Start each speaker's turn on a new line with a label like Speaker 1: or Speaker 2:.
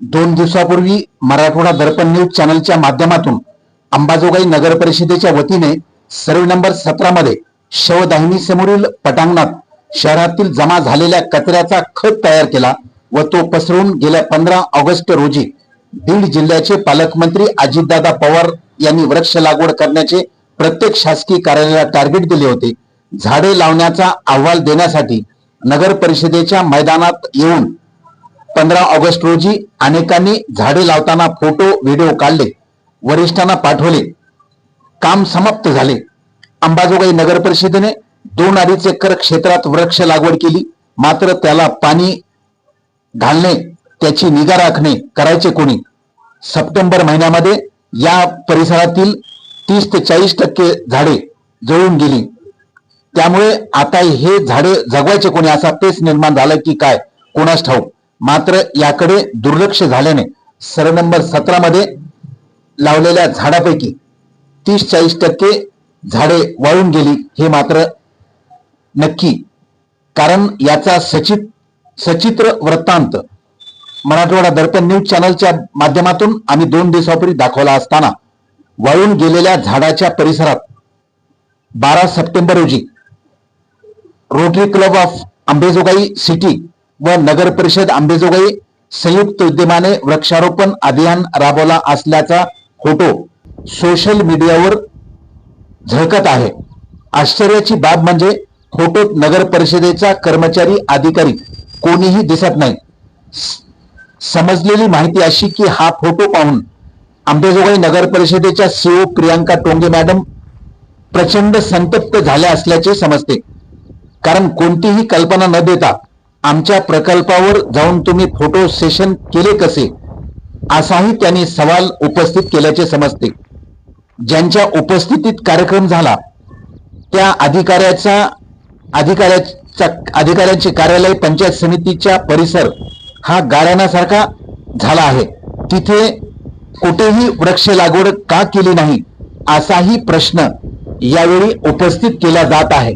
Speaker 1: दोन दिवसापूर्वी मराठवाडा दर्पण न्यूज चॅनलच्या माध्यमातून अंबाजोगाई नगर परिषदेच्या वतीने सर्व नंबर सतरा मध्ये शवदाहिनी समोरील पटांगणात शहरातील जमा झालेल्या कचऱ्याचा खत तयार केला व तो पसरून गेल्या पंधरा ऑगस्ट रोजी बीड जिल्ह्याचे पालकमंत्री अजितदादा पवार यांनी वृक्ष लागवड करण्याचे प्रत्येक शासकीय कार्यालयाला टार्गेट दिले होते. झाडे लावण्याचा अहवाल देण्यासाठी नगर परिषदेच्या मैदानात येऊन पंधरा ऑगस्ट रोजी अनेकांनी झाडे लावताना फोटो व्हिडिओ काढले. वरिष्ठांना पाठवले. काम समाप्त झाले. अंबाजोगाई नगर परिषदेने दोन अडीच एकर क्षेत्रात वृक्ष लागवड केली. मात्र त्याला पाणी घालणे त्याची निगा राखणे करायचे कोणी? सप्टेंबर महिन्यामध्ये या परिसरातील तीस ते चाळीस टक्के झाडे जळून गेली. त्यामुळे आता हे झाडे जगवायचे कोणी असा तेच निर्माण झाला की काय? कोणास ठाऊक? मात्र याकडे दुर्लक्ष झाल्याने सर नंबर सतरा मध्ये लावलेल्या झाडापैकी तीस चाळीस टक्के झाडे वाळून गेली हे मात्र नक्की. कारण याचा सचित सचित्र वृत्तांत मराठवाडा दर्पण न्यूज चॅनलच्या माध्यमातून आम्ही दोन दिवसापूर्वी दाखवला असताना वाळून गेलेल्या झाडाच्या परिसरात बारा सप्टेंबर रोजी rotary club of Ambejogai city व नगर परिषद आंबेजोगाई संयुक्त उद्यमाने वृक्षारोपण अभियान राबवला असल्याचा फोटो सोशल मीडियावर झळकत आहे. आश्चर्याची बाब म्हणजे फोटोत नगर परिषदेचा कर्मचारी अधिकारी कोणीही दिसत नाही. समजलेली माहिती अशी की हा फोटो पाहून आंबेजोगाई नगर परिषदेच्या सीओ प्रियांका टोंगे मॅडम प्रचंड संतप्त झाल्या असल्याचे समजते. कारण कोणतीही कल्पना न देता आमच्या प्रकल्पावर जाऊन तुम्ही फोटो सेशन केले कसे? असाही त्यांनी सवाल उपस्थित केल्याचे समजते. ज्यांच्या उपस्थितीत कार्यक्रम झाला त्या अधिकाऱ्याचा अधिकाऱ्याचा अधिकाऱ्यांचे कार्यालय पंचायत समितीच्या परिसर हा गाळ्यानासारखा झाला आहे. तिथे कुठेही वृक्ष लागवड का केली नाही असाही प्रश्न यावेळी उपस्थित केला जात आहे.